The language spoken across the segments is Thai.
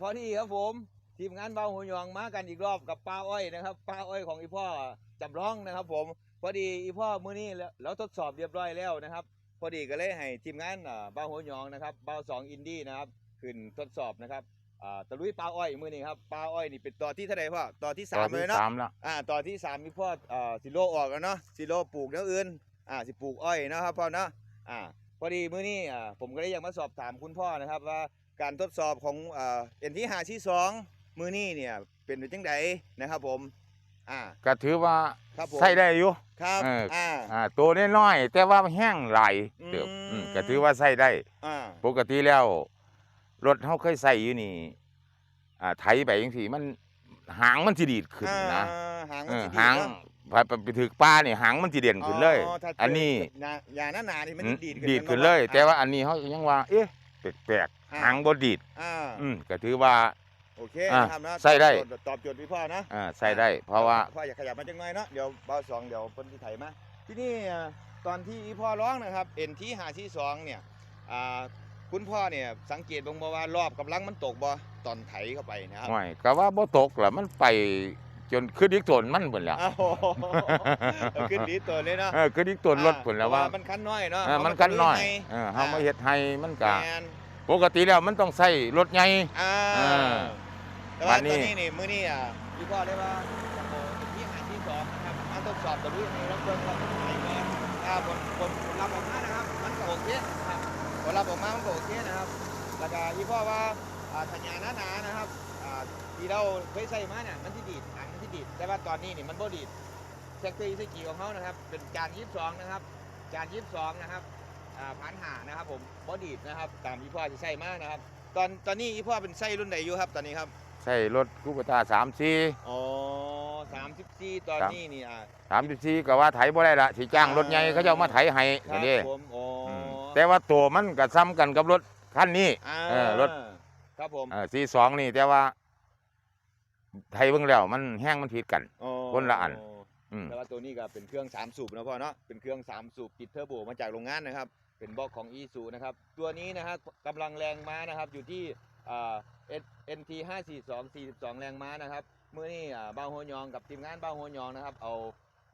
พอดีครับผม ทีมงานเบาหัวหยองมากันอีกรอบกับปลาอ้อยนะครับปลาอ้อยของอีพ่อจำลองนะครับ ผม พอดีอีพ่อมื้อนี้แล้วเราทดสอบเรียบร้อยแล้วนะครับ พอดีก็เลยให้ทีมงานอ่าเบาหัวหยองนะครับเบาสองอินดี้นะครับขึ้นทดสอบนะครับอ่าตะลุยปลาอ้อยมื้อนี้ครับปลาอ้อยนี่เป็นต่อที่เท่าไหร่พ่อต่อที่ตสาอมนเลที่ยเนาะสามแล้วอ่าต่อที่สามมีพ่ออ่าสิโลออกแล้วเนาะสิโลปลูกแล้วอื่นอ่าสิปลูกอ้อยเนาะครับพ่อเนาะอ่าพอดีมื้อนี้อ่าผมก็เลยอยากมาสอบถามคุณพ่อนะครับว่า การทดสอบของอ่าเอ็นที่หาที่สองมื้อนี้เนี่ยเป็นไปจังไดนะครับผมอ่าก็ถือว่าครับผมใส่ได้อยู่ ครับเอออ่ อ่า อ่าตัวน้อยๆแต่ว่าแห้งไหลายเติบอืม อืมก็ถือว่าใส่ได้ อ่าปกติแล้ว รถเฮาเคยใส่อยู่นี่ อ่าไถไปจังซี่มันหางมันสิดีดขึ้นนะ อ่าหางเอมันอสิดีหางเนาะไปไปไปถึกป้านี่หางมันสิเด่นขึ้นเลย ถ้าเจอันนี้ยาอยาหน้าหนานี่มันอืมดีดดีดมัขึ้นบ่เลยอะแต่ว่าอันนี้เฮายังว่า เอ๊ะแปลกอ่าๆ หางบ่ดีดอ่าอืมก็ถือว่า โอเคอะนะครับนะใส่ได้ตอบโจทย์ตอบโจทย์พี่พ่อนะอ่าใส่ได้ เพราะว่าพ่ออยากขยับมาจังหน่อยเนาะเดี๋ยวเบาสองเดี๋ยวเพิ่นที่ไถมาที่นี่อ่าตอนที่พ่อร้องนะครับเอ็นที่หาที่สองเนี่ยอ่าคุณพ่อเนี่ยสังเกตบ่งบ่ว่ารอบกำลังมันตกบ่ตอนไถเข้าไปนะครับห่วยก็ว่าบ่ตกล่ะมันไปจนขึ้นอีกตนมันพุ่นแล้วอ้าวเอาขึ้นดีตัวเลยเนาะเออขึ้นอีกตนรถพุ่นแล้วว่าเพระมันคันน้อยเนาะเออเามันกันน้อยให้เออเฮามาเฮ็ดให้มันก็แม่น ปกติแล้วมันต้องใช้รถใหญ่อ่าอ่าแต่ว่าวันนี้ตอนนี้นี่มื้อนี้อะพี่พ่อได้ว่าจัมโบเป็นที่หาที่สองนะครับมาทดสอบตัวนี้ในรับเบิ่งครับไหนแม่อ่าผลผลผลลัพธ์ออกมานะครับ มันก็โอเคนะครับผลลัพธ์ออกมามันก็โอเคนะครับแล้วก็พี่พ่อว่าอ่าสัญญาณหนาๆนะครับอ่าที่เราเคยใส่มาเนี่ยมันที่ดีดหางมันที่ดีดแต่ว่าตอนนี้นี่มันบ่ดีดแท็กซี่สกีของเขานะครับ เป็นจาน22นะครับจาน22นะครับ อ่าพันหานะครับผมบ่ดีดนะครับตามที่พ่อจะใส่มานะครับ ตอนตอนนี้อีพ่อเป็นไส้รุ่นใดอยู่ครับตอนนี้ครับใช้รถคูปตา34อ๋อสามสิบสี่ตอนครับ นี้นี่อะ34ก็ว่าไถบ่ได้ละสิจ้างรถใหญ่เขาจะเอามาไถให้ครันี่บเด้ผมอ๋ออมแต่ว่าตัวมันก็ซ้ำกันกับรถคันนี้ อ่าเออรถ ครับผมเออ42นี่แต่ว่า ไถเบิ่งแล้วมันแห้งมันผิดกัน อ๋อคนละอัน อืมแต่ว่าตัวนี้ก็เป็นเครื่องสามสูบนะพ่อเนาะเป็นเครื่องสามสูบติดเทอร์โบมาจากโรงงานนะครับ เป็นบล็อกของอีซูนะครับตัวนี้นะครับกำลังแรงม้านะครับอยู่ที่อ่า NT 542 42แรงม้านะครับเมื่อนี้อ่าบ้าวโฮยองกับทีมงานบ้าวโฮยองนะครับเอา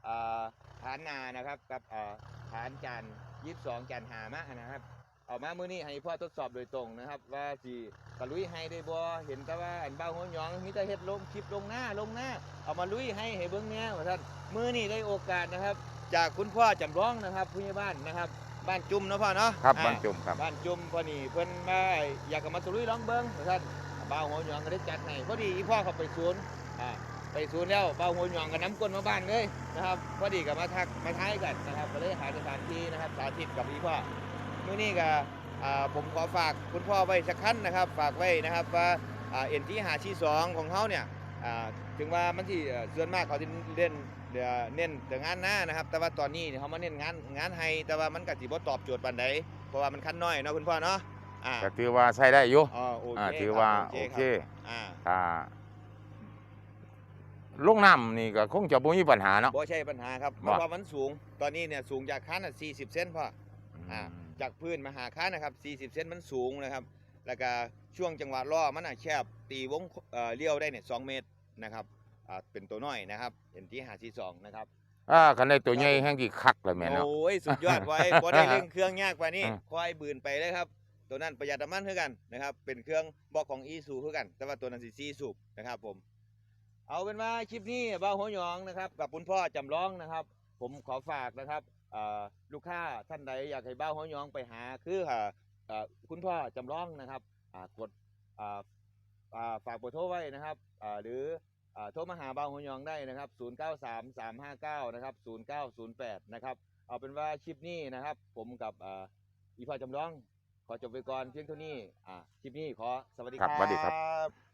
อ่าฐานนานะครับกับอ่าฐานจาน22จานหามานะครับ เอามามื้อนี้ให้พ่อทดสอบโดยตรงนะครับ ว่าสิตะลุยให้ได้บ่เห็นแต่ว่าอันบ้าวโฮยองมีแต่เฮ็ดลงคลิปลงหน้าลงหน้า เอามาลุยให้ให้เบิ่งแหน่ว่าท่านมื้อนี้ได้โอกาสนะครับ จากคุณพ่อจำลองนะครับผู้ใหญ่บ้านนะครับ บ้านจุ่มเนาะพ่อเนาะครับอ่าบรรจุมครับ บ้านจุ่มพอนี่เพิ่นมาอยากจะมาตะลุยลองเบิ่งว่าท่านบ้าวหัวหยองก็ได้จัดให้พอดีอีพ่อเขาไปศูนย์อ่าไปศูนย์แล้วบ้าวหัวหยองก็น้ำก้นมาบ้านเลยนะครับพอดีก็มาทักมาท้ายกันนะครับก็เลยหาสถานที่นะครับสาธิตกับอีพ่อ มื้อนี้ก็อ่าผมขอฝากคุณพ่อไว้สักคันนะครับ ฝากไว้นะครับว่าอ่าเอ็นที่หาที่สองของเขาเนี่ยอ่าถึงว่ามันที่เอ่อส่วนมากเขาจะเล่นเดี๋ยวเน้นแต่งานหน้านะครับ แต่ว่าตอนนี้เนี่ยเขามาเน้นงานงานให้แต่ว่ามันก็สิบ่ตอบโจทย์ปานใดเพราะว่ามันคันน้อยเนาะคุณพ่อเนาะอ่าก็ถือว่าใช้ได้อยู่อ๋อโอเคอ่าถือครับว่าโอโอเคเคครับอ่าถ้าลงน้ำนี่ก็คงจะบ่มีปัญหาเนาะบ่ใช่ปัญหาครับเพว่าราะว่ามันสูง ตอนนี้เนี่ยสูงจากคันน่ะ40 เซนพ่ออ่า จากพื้นมาหาคันนะครับ 40 เซนมันสูงนะครับ แล้วก็ช่วงจังหวะล้อมันน่ะแคบตีวงเอ่อเลี้ยวได้เนี่ย2เมตรนะครับอ่าเป็นตัวน้อยนะครับเห็นที่542นะครับอ่าคันได้ตัวใหญ่แห้งที่คักเลยแม่เนาะโอ้ยสุดยอดไว้บ่ได้เร่งเครื่องยากกว่านี้อืมควายบืนไปเลยครับตัวนั้นประหยัดน้ำมันคือกันนะครับเป็นเครื่องบอกของอีซูคือกัน แต่ว่าตัวนั้นสิซีสูบนะครับผม เอาเป็นว่าคลิปนี้เบ้าหัวหยองนะครับกับคุณพ่อจำลองนะครับ ผมขอฝากนะครับเอ่อ ลูกค้าท่านใดอยากให้เบ้าหัวหยองไปหาคือออคุณพ่อจำลองนะครับกดฝากเบอร์โทรไว้นะครับหรืออโทรมาหาเบ้าหัวหยองได้นะครับ 093359 นะครับ 0908 นะครับ เอาเป็นว่าคลิปนี้นะครับ ผมกับอ,อีพ่อจำลองขอจบไปก่อนเพียงเท่านี้คลิปนี้ขอสวัสดีครับสวัสดีครับ